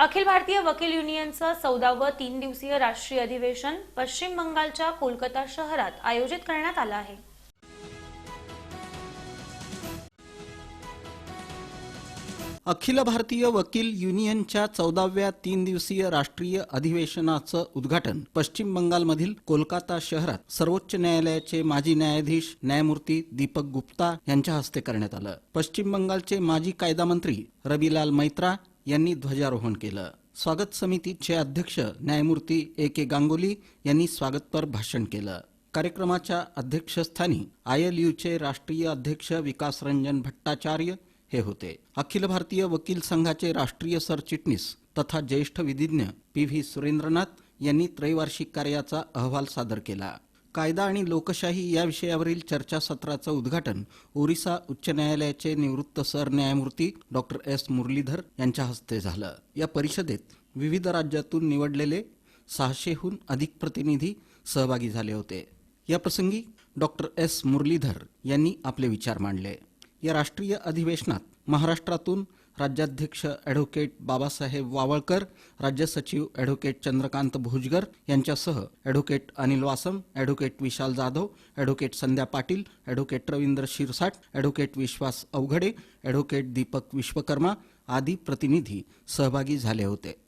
अखिल भारतीय वकील युनियनचं चौदावं तीन दिवसीय राष्ट्रीय अधिवेशन पश्चिम बंगालच्या कोलकाता शहरात आयोजित करण्यात आलं आहे. अखिल भारतीय वकील युनियनच्या चौदाव्या तीन दिवसीय राष्ट्रीय अधिवेशनाचं उद्घाटन पश्चिम बंगालमधील कोलकाता शहरात सर्वोच्च न्यायालयाचे माजी न्यायाधीश न्यायमूर्ती दीपक गुप्ता यांच्या हस्ते करण्यात आलं. पश्चिम बंगालचे माजी कायदा मंत्री रविलाल मैत्रा यांनी ध्वजारोहण केलं. स्वागत समितीचे अध्यक्ष न्यायमूर्ती ए के गांगुली यांनी स्वागतपर भाषण केलं. कार्यक्रमाच्या अध्यक्षस्थानी आय एल यूचे राष्ट्रीय अध्यक्ष विकास रंजन भट्टाचार्य हे होते. अखिल भारतीय वकील संघाचे राष्ट्रीय सरचिटणीस तथा ज्येष्ठ विधिज्ञ पी व्ही सुरेंद्रनाथ यांनी त्रैवार्षिक कार्याचा अहवाल सादर केला. कायदा आणि लोकशाही या विषयावरील चर्चासत्राचं उद्घाटन ओरिसा उच्च न्यायालयाचे निवृत्त सरन्यायमूर्ती डॉक्टर एस. मुरलीधर यांच्या हस्ते झालं. या परिषदेत विविध राज्यातून निवडलेले सहाशेहून अधिक प्रतिनिधी सहभागी झाले होते. या प्रसंगी डॉक्टर एस. मुरलीधर यांनी आपले विचार मांडले. या राष्ट्रीय अधिवेशनात महाराष्ट्रातून राज्याध्यक्ष ॲडव्होकेट बाबासाहेब वावळकर राज्य सचिव ॲडव्होकेट चंद्रकांत भुजगर यांच्यासह advocate Anil Wasam advocate Vishal Jadhav advocate Sandhya Patil advocate Ravindra Shirsat advocate Vishwas Avghade advocate Deepak Vishwakarma आदी प्रतिनिधी सहभागी झाले होते.